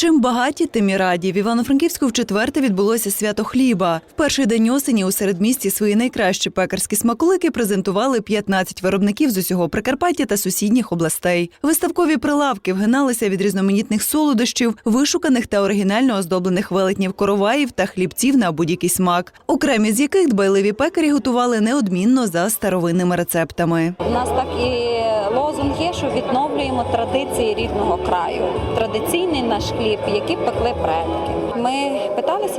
Чим багаті, тим і раді. В Івано-Франківську вчетверте відбулося свято хліба. В перший день осені у середмісті свої найкращі пекарські смаколики презентували 15 виробників з усього Прикарпаття та сусідніх областей. Виставкові прилавки вгиналися від різноманітних солодощів, вишуканих та оригінально оздоблених велетнів короваїв та хлібців на будь-який смак, окремі з яких дбайливі пекарі готували неодмінно за старовинними рецептами. У нас так і лозунг є, що відновлюємо традиції рідного краю. Традиційний наш хліб, який пекли предки.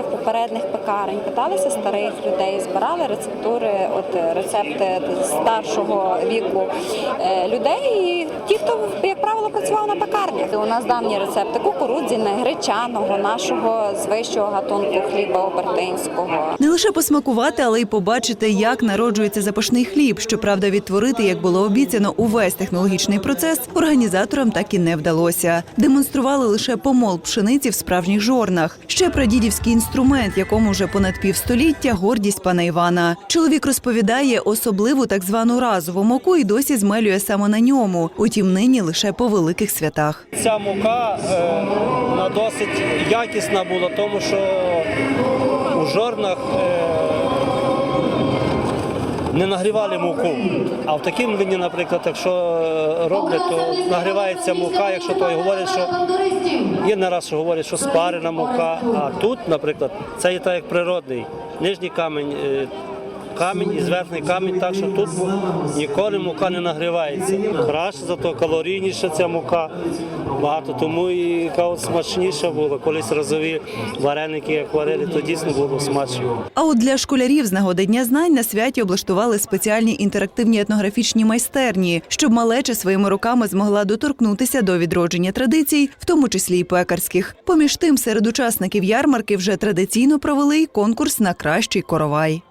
Ми в попередніх пекарень, питалися старих людей, збирали рецептури, от рецепти старшого віку е, людей. І ті, хто як правило працював на пекарнях. У нас давні рецепти кукурудзяне, гречаного, нашого з вищого гатунку хліба обертинського. Не лише посмакувати, але й побачити, як народжується запашний хліб. Щоправда, відтворити, як було обіцяно, увесь технологічний процес організаторам так і не вдалося. Демонстрували лише помол пшениці в справжніх жорнах. Ще прадідівський інструмент, якому вже понад півстоліття гордість пана Івана. Чоловік розповідає, особливу так звану разову муку і досі змелює саме на ньому. Утім, нині лише по великих святах. Ця мука е, досить якісна була, тому що у жорнах е, не нагрівали муку. А в такому млині, наприклад, якщо е, роблять, то нагрівається мука, якщо той говорить, що є не раз, що говорять, що спарена мука. А тут, наприклад, це є так як природний нижній камінь. Камінь і зверхний камінь, так що тут ніколи мука не нагрівається. Краще, зато калорійніша ця мука багато, тому і смачніша була. Колись разові вареники, як варили, то дійсно було смачно. А от для школярів з нагоди Дня знань на святі облаштували спеціальні інтерактивні етнографічні майстерні, щоб малеча своїми руками змогла доторкнутися до відродження традицій, в тому числі й пекарських. Поміж тим, серед учасників ярмарки вже традиційно провели й конкурс на кращий коровай.